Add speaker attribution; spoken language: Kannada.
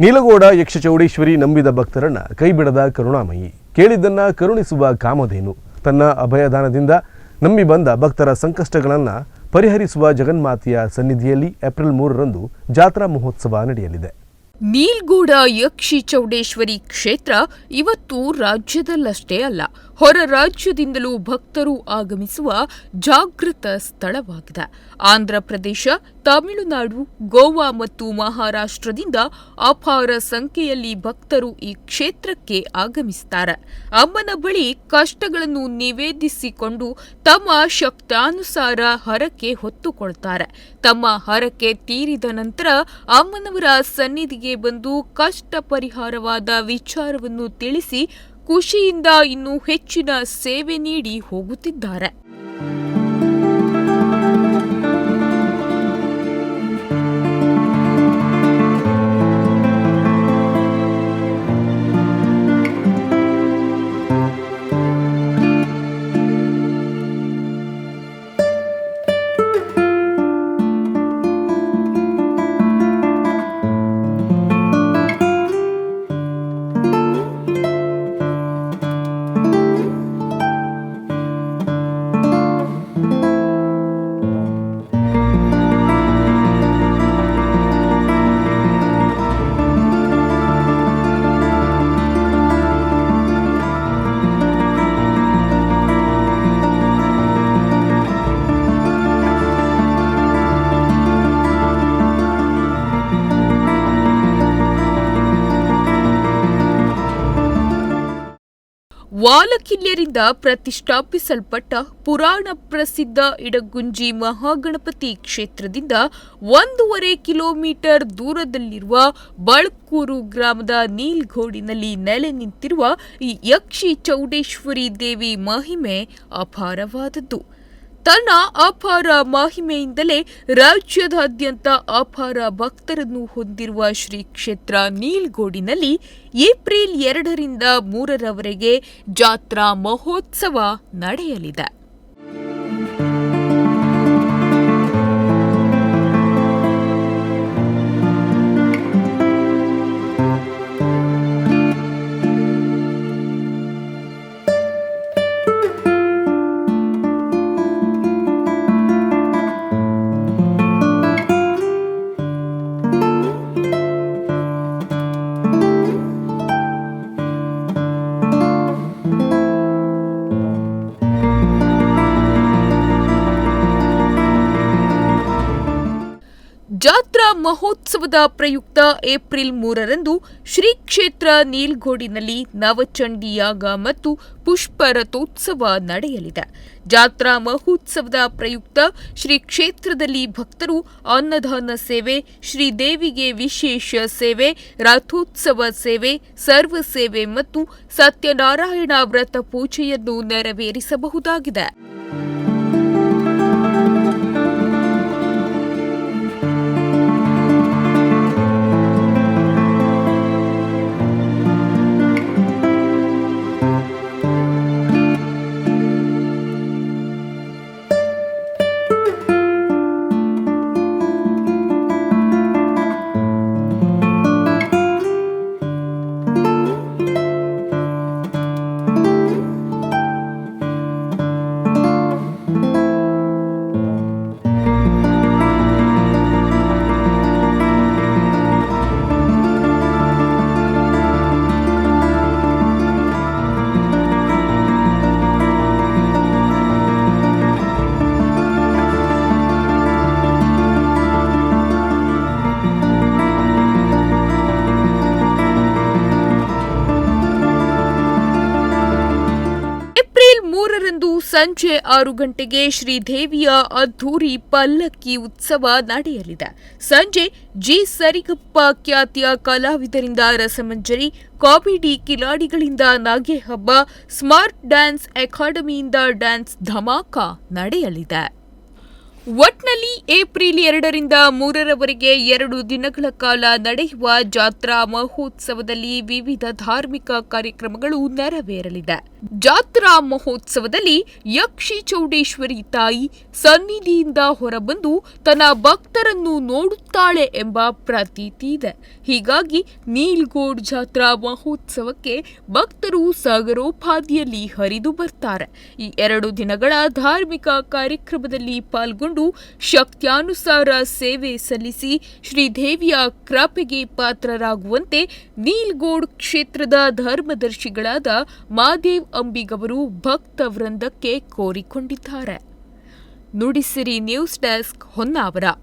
Speaker 1: ನೀಲಗೋಡ ಯಕ್ಷಚೌಡೇಶ್ವರಿ ನಂಬಿದ ಭಕ್ತರನ್ನ ಕೈಬಿಡದ ಕರುಣಾಮಯಿ. ಕೇಳಿದ್ದನ್ನ ಕರುಣಿಸುವ ಕಾಮಧೇನು. ತನ್ನ ಅಭಯದಾನದಿಂದ ನಂಬಿ ಬಂದ ಭಕ್ತರ ಸಂಕಷ್ಟಗಳನ್ನು ಪರಿಹರಿಸುವ ಜಗನ್ಮಾತೆಯ ಸನ್ನಿಧಿಯಲ್ಲಿ ಏಪ್ರಿಲ್ ಮೂರರಂದು ಜಾತ್ರಾ ಮಹೋತ್ಸವ ನಡೆಯಲಿದೆ.
Speaker 2: ನೀಲ್ಗೂಡ ಯಕ್ಷಿ ಚೌಡೇಶ್ವರಿ ಕ್ಷೇತ್ರ ಇವತ್ತು ರಾಜ್ಯದಲ್ಲಷ್ಟೇ ಅಲ್ಲ ಹೊರ ರಾಜ್ಯದಿಂದಲೂ ಭಕ್ತರು ಆಗಮಿಸುವ ಜಾಗೃತ ಸ್ಥಳವಾಗಿದೆ. ಆಂಧ್ರ ಪ್ರದೇಶ, ತಮಿಳುನಾಡು, ಗೋವಾ ಮತ್ತು ಮಹಾರಾಷ್ಟ್ರದಿಂದ ಅಪಾರ ಸಂಖ್ಯೆಯಲ್ಲಿ ಭಕ್ತರು ಈ ಕ್ಷೇತ್ರಕ್ಕೆ ಆಗಮಿಸುತ್ತಾರೆ ಅಮ್ಮನ ಬಳಿ ಕಷ್ಟಗಳನ್ನು ನಿವೇದಿಸಿಕೊಂಡು ತಮ್ಮ ಶಕ್ತಾನುಸಾರ ಹರಕೆ ಹೊತ್ತುಕೊಳ್ತಾರೆ. ತಮ್ಮ ಹರಕೆ ತೀರಿದ ನಂತರ ಅಮ್ಮನವರ ಸನ್ನಿಧಿಗೆ ಬಂದು ಕಷ್ಟ ಪರಿಹಾರವಾದ ವಿಚಾರವನ್ನು ತಿಳಿಸಿ ಖುಷಿಯಿಂದ ಇನ್ನೂ ಹೆಚ್ಚಿನ ಸೇವೆ ನೀಡಿ ಹೋಗುತ್ತಿದ್ದಾರೆ. ವಾಲಕಿಲ್ಯರಿಂದ ಪ್ರತಿಷ್ಠಾಪಿಸಲ್ಪಟ್ಟ ಪುರಾಣ ಪ್ರಸಿದ್ಧ ಇಡಗುಂಜಿ ಮಹಾಗಣಪತಿ ಕ್ಷೇತ್ರದಿಂದ ಒಂದೂವರೆ ಕಿಲೋಮೀಟರ್ ದೂರದಲ್ಲಿರುವ ಬಳ್ಕೂರು ಗ್ರಾಮದ ನೀಲ್ಗೋಡಿನಲ್ಲಿ ನೆಲೆ ನಿಂತಿರುವ ಈ ಯಕ್ಷಿ ಚೌಡೇಶ್ವರಿ ದೇವಿ ಮಹಿಮೆ ಅಪಾರವಾದದ್ದು. ತನ್ನ ಅಪಾರ ಮಹಿಮೆಯಿಂದಲೇ ರಾಜ್ಯದಾದ್ಯಂತ ಅಪಾರ ಭಕ್ತರನ್ನು ಹೊಂದಿರುವ ಶ್ರೀ ಕ್ಷೇತ್ರ ನೀಲ್ಗೋಡಿನಲ್ಲಿ ಏಪ್ರಿಲ್ ಎರಡರಿಂದ ಮೂರರವರೆಗೆ ಜಾತ್ರಾ ಮಹೋತ್ಸವ ನಡೆಯಲಿದೆ. ಜಾತ್ರಾ ಮಹೋತ್ಸವದ ಪ್ರಯುಕ್ತ ಏಪ್ರಿಲ್ ಮೂರರಂದು ಶ್ರೀ ಕ್ಷೇತ್ರ ನೀಲ್ಗೋಡಿನಲ್ಲಿ ನವಚಂಡಿಯಾಗ ಮತ್ತು ಪುಷ್ಪ ರಥೋತ್ಸವ ನಡೆಯಲಿದೆ. ಜಾತ್ರಾ ಮಹೋತ್ಸವದ ಪ್ರಯುಕ್ತ ಶ್ರೀ ಕ್ಷೇತ್ರದಲ್ಲಿ ಭಕ್ತರು ಅನ್ನದಾನ ಸೇವೆ, ಶ್ರೀದೇವಿಗೆ ವಿಶೇಷ ಸೇವೆ, ರಥೋತ್ಸವ ಸೇವೆ, ಸರ್ವ ಸೇವೆ ಮತ್ತು ಸತ್ಯನಾರಾಯಣ ವ್ರತ ಪೂಜೆಯನ್ನು ನೆರವೇರಿಸಬಹುದಾಗಿದೆ. ಸಂಜೆ ಆರು ಗಂಟೆಗೆ ಶ್ರೀದೇವಿಯ ಅದ್ಧೂರಿ ಪಲ್ಲಕ್ಕಿ ಉತ್ಸವ ನಡೆಯಲಿದೆ. ಸಂಜೆ ಜಿ. ಸರಿಗಪ್ಪ ಖ್ಯಾತಿಯ ಕಲಾವಿದರಿಂದ ರಸಮಂಜರಿ, ಕಾಮಿಡಿ ಕಿಲಾಡಿಗಳಿಂದ ನಾಗೆ ಹಬ್ಬ ಸ್ಮಾರ್ಟ್ ಡ್ಯಾನ್ಸ್ ಅಕಾಡೆಮಿಯಿಂದ ಡ್ಯಾನ್ಸ್ ಧಮಾಕ ನಡೆಯಲಿದೆ. ಒಟ್ನಲ್ಲಿ ಏಪ್ರಿಲ್ ಎರಡರಿಂದ ಮೂರರವರೆಗೆ ಎರಡು ದಿನಗಳ ಕಾಲ ನಡೆಯುವ ಜಾತ್ರಾ ಮಹೋತ್ಸವದಲ್ಲಿ ವಿವಿಧ ಧಾರ್ಮಿಕ ಕಾರ್ಯಕ್ರಮಗಳು ನೆರವೇರಲಿದೆ. ಜಾತ್ರಾ ಮಹೋತ್ಸವದಲ್ಲಿ ಯಕ್ಷಿ ಚೌಡೇಶ್ವರಿ ತಾಯಿ ಸನ್ನಿಧಿಯಿಂದ ಹೊರಬಂದು ತನ್ನ ಭಕ್ತರನ್ನು ನೋಡುತ್ತಾಳೆ ಎಂಬ ಪ್ರತೀತಿ ಇದೆ. ಹೀಗಾಗಿ ನೀಲ್ಗೋಡ್ ಜಾತ್ರಾ ಮಹೋತ್ಸವಕ್ಕೆ ಭಕ್ತರು ಸಾಗರೋಪಾದಿಯಲ್ಲಿ ಹರಿದು ಬರ್ತಾರೆ. ಈ ಎರಡು ದಿನಗಳ ಧಾರ್ಮಿಕ ಕಾರ್ಯಕ್ರಮದಲ್ಲಿ ಪಾಲ್ಗೊಂಡು ಶಕ್ತ್ಯಾನುಸಾರ ಸೇವೆ ಸಲ್ಲಿಸಿ ಶ್ರೀದೇವಿಯ ಕೃಪೆಗೆ ಪಾತ್ರರಾಗುವಂತೆ ನೀಲ್ಗೋಡ್ ಕ್ಷೇತ್ರದ ಧರ್ಮದರ್ಶಿಗಳಾದ ಮಾದೇವ್ ಅಂಬಿಗವರು ಭಕ್ತ ವೃಂದಕ್ಕೆ ಕೋರಿಕೊಂಡಿದ್ದಾರೆ. Nudisiri news desk Honnavar.